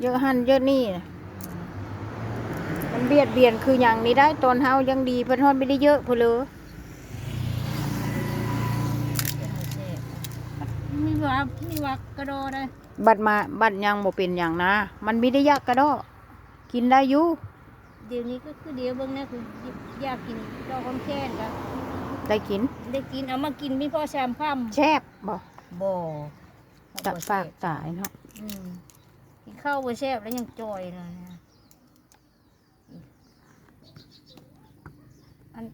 เยอะหันเยอะนี่น่ะมันเบียดเบียนคืออย่างนี้ได้ตอนเฮายังดีเพิ่นฮอดไม่ได้เยอะเพนเลยมีว่ามีว่ากระโดดได้ บัดมาบัดยังบ่เป็นอย่างนะ มันมีได้ยากกระดอกินได้อยู่เดี๋ยวนี้ก็คือเดี๋ยวเบิ่งนะคืออยากกินดอกคำแค้นก็ได้กิน ได้กินเอามากินมีพ่อแซมพัมแซ่บบ่บ่ตัดปากตายเนาะอืม กินข้าวบ่แซ่บแล้วยังจอยเลยนะอัน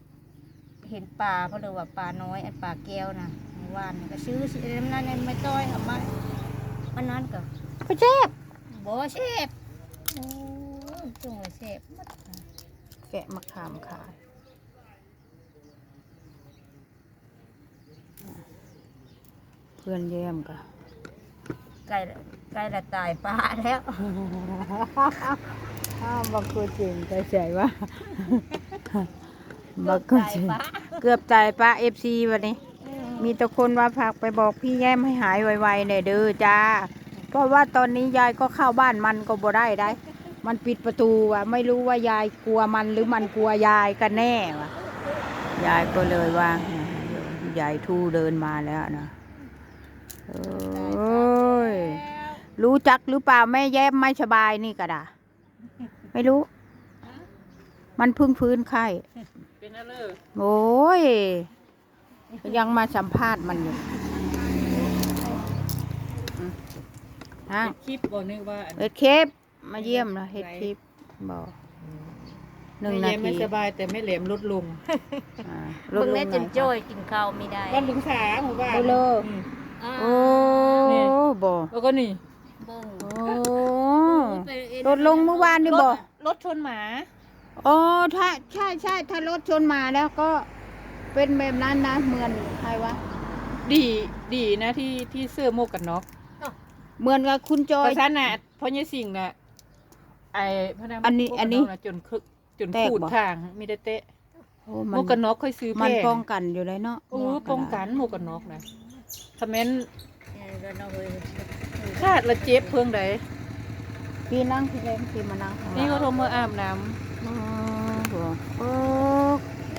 เห็นปลาเพราะเลยว่าปลาน้อย อันปลาแก้วนะเมื่อวานก็ซื้อสิน้ำนั้นไม่ต้อยเอามามันนั้นก็ก็แซ่บบ่แซ่บโอ้จงเลยแซ่บหมดแกะมะขามขายเพื่อนแย้มก็ใกล้ละ ใกล้ละตายปลาแล้ว อ้าวบักคือจริงใจใจว่าบักคือจริงตายปลาเกือบตายป้าเอฟซีวันนี้อืมมีแต่คนว่าฝากไปบอกพี่แย้มให้หายไวๆเนี่ยเด้อจ้า เพราะว่าตอนนี้ยายก็เข้าบ้านมันก็บ่ได้ได้ มันปิดประตูอะ ไม่รู้ว่ายายกลัวมันหรือมันกลัวยายกันแน่วะยายก็เลยว่ายายทู่เดินมาแล้วนะเอ้ย รู้จักหรือเปล่าแม่แย้มไม่สบายนี่กระดาไม่รู้ มันเพึ่งฟื้นไข้เป็นอะไรโอ้ย ยังมาสัมภาษณ์มันอยู่อืมฮะคลิปบอกนึกว่าอันเฮ็ดเคปมาเยี่ยมนะเฮ็ดคลิปบอกหนึ่งแม่นาแย้มไม่ทีสบายแต่ไม่แหลมลดลงอ่าลเบิ่ดงลแล้งวไหนจนจ้อยกินข้าวไม่ได้วันถึงสามหมู่บ้านเอาเลยอืมอ่าโอ้นี่บอกแล้วก็นี่ เบิ่งโอ้ไปเอ็นลดลงเมื่อวานนี่รบอถรถชนหมา อ๋อถ้าใช่ใช่ถ้ารถชนมาแล้วก็เป็นแบบนั้นนะเหมือนใครวะ ดีดีนะที่ที่เสื้อโมวกกันน็อกเหมือนกับคุณจอเพยราะฉะนั้นน่ะเพราะยี่สิ่งน่ะไอ้พนักงาอันนี้หมวกอักันนี้กะจนคึกจนแตกขูดบ่ ทางมีแต่เตะโอ้หมัมวกกันน็อกค่อยซื้อแพมันงป้องกันอยู่เลยเนาะโอ้ป้องกันหมวกกันน็อกนะคอมเมนต์ เออแล้วน้องเอ้ยคาดละเจ็บเพิ่งใดพี่นั่งพี่เล่นพี่มานั่งข้างหลังนี่ก็โทรมาอาบน้ำอ๋อบอกโอ้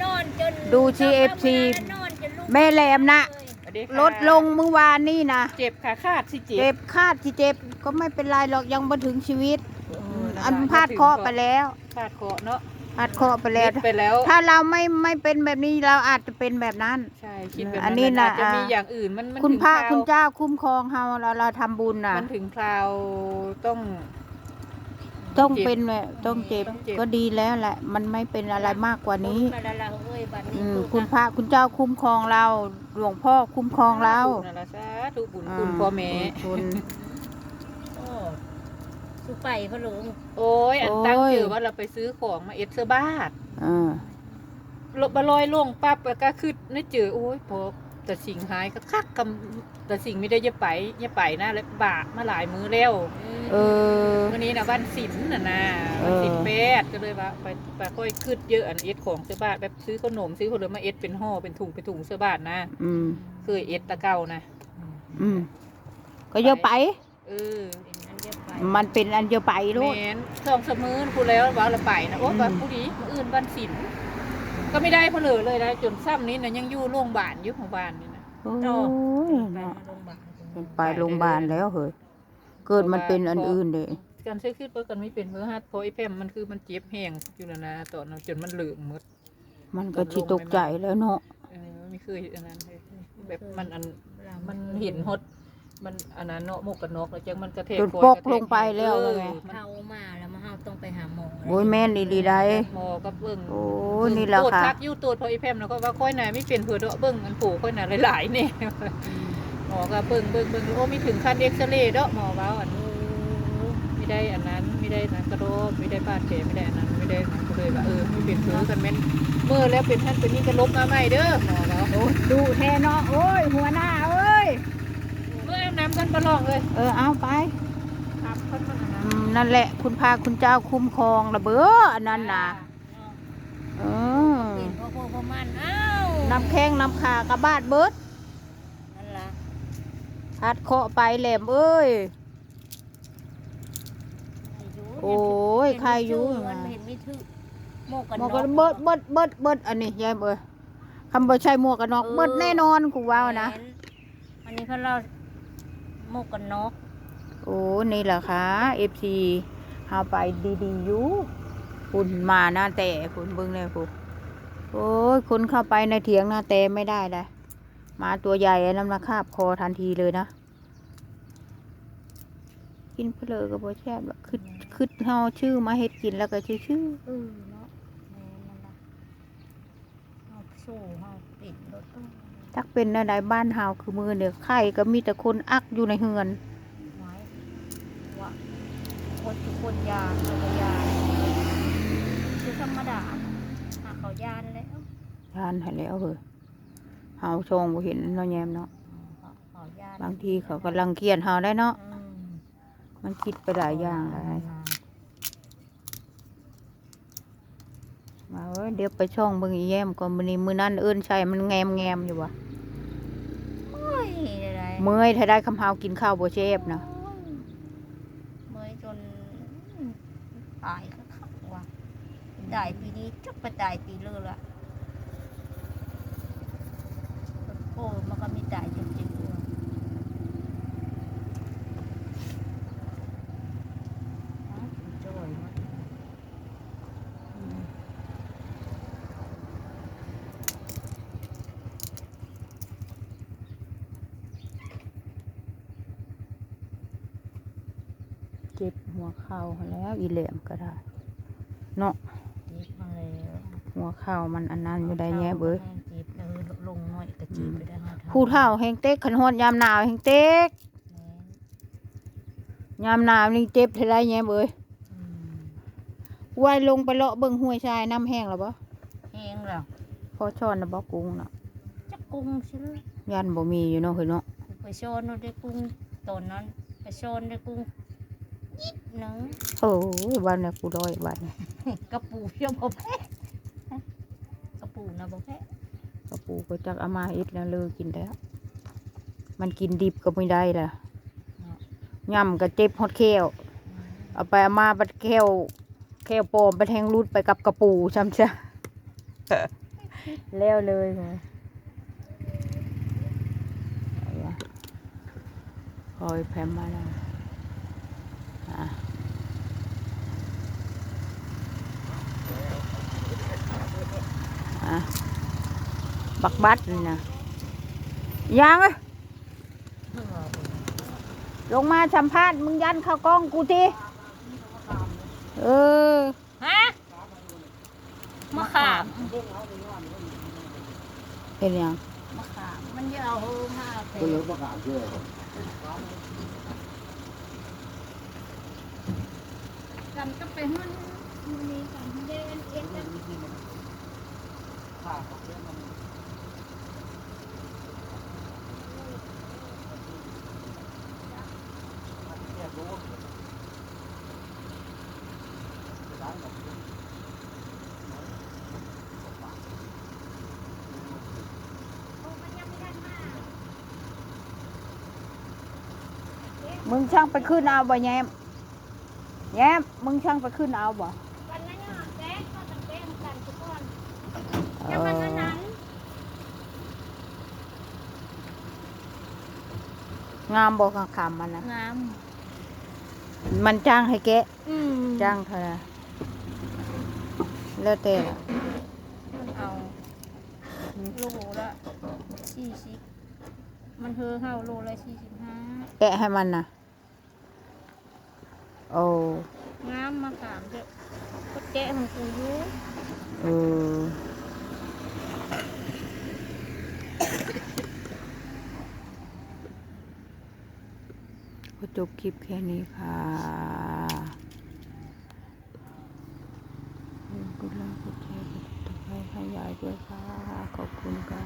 นอนจนดู CFC นอนจนลูกแม่แหลมนะ สวัสดีค่ะลดลงเมื่อวานนี่นะ เจ็บขาคาดสิเจ็เจ็บ บคาดที่เจ็บก็ไม่เป็นไรหรอกยังมาถึงชีวิตเอออันพาดเคราะห์ไปแล้วพาดเคราะห์เนาะ พาดเคราะห์ไปแล้ว คิดไปแล้วถ้าเราไม่ไม่เป็นแบบนี้เราอาจจะเป็นแบบนั้น ใช่คิดแบบอันนี้มัน่ะ อาจจะมีอ่าอย่างอื่นมันมันคุณถึงพระราวคุณเจ้าคุ้มครองเราเราเราทำบุญน่ะ มันถึงคราวต้อง ต้องเจ็บเป็นแบบต้องเจ็บต้องเจ็บ ก็ดีแล้วแหละ มันไม่เป็นอะไรมากกว่านี้มาละละเอ้ยบัดนี้อืมลูกคุณนะพระคุณเจ้าคุ้มครองเรา หลวงพ่อคุ้มครองเราถูกนั่นละสาธุบุญคุณพ่อแม่คุณโอ้ สุไปพะหลวงโอ้ยอันตั้งโอ้ยเจอว่าเราไปซื้อของมาเอ็ดเซอร์บาทเออลบบลอยลงปั๊บแล้วก็คือนึกเจอโอ้ยพอแต่สิ่งหายก็คักกำแต่สิ่งไม่ได้อย่าไปอย่าไปนะแล้วบามาหลายมือแล้วเออ วันนี้นะวันศิลป์น่ะนะเออวันศิลป์แปดก็เลยว่าไปไปค่อยขึ้นเยอะอันเอ็ดของเสื้อบาทแบบซื้อขนมซื้อผลไม้เอ็ดเป็นห่อเป็นถุงเป็นถุงเสื้อบาทนะอืม เคยเอ็ดตะเก่านะ อืมก็เยอะไป เออ มันเป็นอันเยอะไปลูก แมนสองเสมอพูดแล้วว่าเราไปนะโอ้อืมว่าผู้ดีมื้ออื่นวันศิลป์ก็ไม่ได้เพนเลยเลยนะจนซ้ำนี้นะยังอยู่โรงพยาบาลอยู่ของบ้านนี่นะ โอ้ยไปเนาะโรงพยาบาลมันไปโรงพยาบาลแล้วเฮ้ยเกิดมันเป็นอันอื่นเด้การใช้คิดเพื่อกันไม่เป็นเพื่อฮัดเพราะไอ้แพมมันคือมันเจ็บแห้งอยู่แล้วนะตอนนั้นจนมันเหลืองหมดมันก็ชิตกใจแล้วเนาะเออไม่เคยอันนั้นเลยแบบมันอันมันเห็นฮด มันอันนั้นเนาะหมกกันนกแล้วจังมันกระเทกจนคอปกระเทลงไปแล้วเออไงมันเฮามาแล้วมาเฮาต้องไปหาหมอโอ้ยแม่นอีหลีได้ หมอกับเบิ้งโอ้ยนี่แหละตรวจค่ะ คักอยู่ตรวจเพราะไอ้แพมแล้วก็ว่าค่อยหนาไม่เป็นเผื่อเดาะเบิ้งอันผูค่อยหนาหลายๆเนี่ยหมอก็เบิ้งเบิ้งเบิ้งโอ้มีถึงขั้นเอ็กซเรย์เดาะหมอว่าอันไม่ได้อันนั้นไม่ได้นะกระโดดไม่ได้บาดแผลไม่ได้อันนั้นไม่ได้นะก็เลยว่าเออไม่เป็นเผื่อกันแม่นเมื่อแล้วเป็นท่านเป็นนี่ก็ลบมาใหม่เด้อหมอแล้วโอ้ยดูแท้เนาะโอ้ยหัวหน้าเอ้ย เมื่ออาบน้ำ กันประลองเลยเออเอาไปครับเพิ่นมันอันนั้นอืมนั่นแหละคุณพาคุณเจ้าคุ้มครองระเบ้ออันนั้นนะเออเป็นพ่อพ่อพ่อมันอ้าวน้ำแข้งน้ำขากระบาดเบิดนั่นล่ะพัดเคาะไปแหลมเอ้ย โอ้ยใครอยู่เงินเห็นไม่ถึกหมวกกันหมวกน็กัอนกเบิดเบิดเบิดเบิดอันนี้ยายเอ้ยคำบ่ใช่หมวกกันน็อกเบิดแน่นอนกูว่านะ แม่อันนี้เขาเรา หมวกกันน็อกโอ้นี่แหละค่ะ FC เฮาไปดีๆอยู่คุณมาหน้าแต่คุณเบิ่งเลยคุณโอ้ยคุณเข้าไปในเถียงหน้าแต่ไม่ได้เลยหมาตัวใหญ่อันน้ำหนักคาบคอทันทีเลยนะ กินเพลอก็บ่แซ่บหรอกคือคือเฮาชื่อมาเฮ็ดกินแล้วก็ชื่อชื่อเออเนาะแม่นั่นล่ะเอาสู้เอาปิดรถตู้ จักเป็นอะไรบ้านเฮาคือมือเนี่ยไข่ก็มีแต่คนอักอยู่ในเฮือนไว้ว่าคนทุกคนยานเขาก็ยานคือธรรมดาหาเขายานแล้วทานให้แล้วเหอะเฮาชงบ่เห็นเนาะแยมเนาะเขาเขายานบางทีเขาก็รังเกียจเฮาได้เนาะอืมมันคิดไปหลายอย่างหลาย มาเว้ยเดี๋ยวไปช่องเบิ่งอีแยมก่อนมื้อนี้มื้อนั้นเอิ้นใช่มันแงมแงมๆอยู่ว่ะโอ้ยอะไรเมื่อยถ้าได้คำเฮากินข้าวบ่เชฟนะเมื่อยจนตายก็ขับว่ะตายปีนี้จุกไปตายปีเลือละโอ้มันก็มีตายจุกจิกว่ะอ้าวโจ้ยหมด เจ็บหัวเข่าหั้นแล้วอีแหลมก็ได้ เนาะจีบมาแล้วหัวเข่ามันอันนั้นอยู่ได้แยบเอ้ยจีบเออลงหน่อยก็จีบไปได้ห้าผู้เฒ่าแห่งเต็กขันฮอดยามหนาวแห่งเต็กแม่นยามหนาวนี่เจ็บเท่าไรแยบเอ้ยอืมว่ายลงไปเลาะเบิ่งห้วยชายน้ำแห้งแล้วบ่เองแล้วพอช้อนนะบ่กุ้งน่ะจักกุ้งใช่ไหมยันบ่มีอยู่เนาะเฮ้ยเนาะไปโชนนู่นได้กุ้งตอนนั้นไปโชนได้กุ้ง ยิดหนึงโอ้ยวันนี้กูร้อยวันนี้กระปูเพียงบ่แพ้กระปูนะบ่แพ้กระปูก็จักเอามาเอ็ดแล้วเลยกินแล้ว มันกินดิบก็ไม่ได้ล่ะย่ำก็เจ็บฮอดแควเอาไปเอามาบัดแควแควปลอมไปแทงรูดไปกับกระปูช้ำซะแล้วเลยไงเอาวะคอยแพมมาแล้วอะอะ บักบัดนี่นะยังเอ้ยลงมาสัมภาษณ์มึงยันเข้ากล้องกูทีเออ ฮะมะขามเป็นยังมะขามมันจะเอามาไปก็เลยประกาศด้วย กันก็ไปหุ่นมีกันเดินเอ็ดกันมึงช่างไปขึ้นเอาบ่แยม แยมมึงช่างไปขึ้นเอาบ่วันนั้นเนี่ยแจ้งก็จะแจ้งกันทุกคนเอแล้วมันอนั้นงามบ่ข้างขามมันนะงาม มันจ้างให้แกะอืมจ้างเท่าไหร่แล้วแต่ล่ะมันเอาโลละสี่สิบมันเธอเฮาโลละสี่สิบห้าแกะให้มันนะโอ้ งามมาขามเด็กก็แจ้ของกูอยู่เออก็จบคลิปแค่นี้ค่ะกดไลค์กดแชร์กดติดตามให้ยายด้วยค่ะ ขอบคุณค่ะ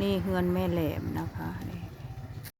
นี่เฮือนแม่แหลมนะคะ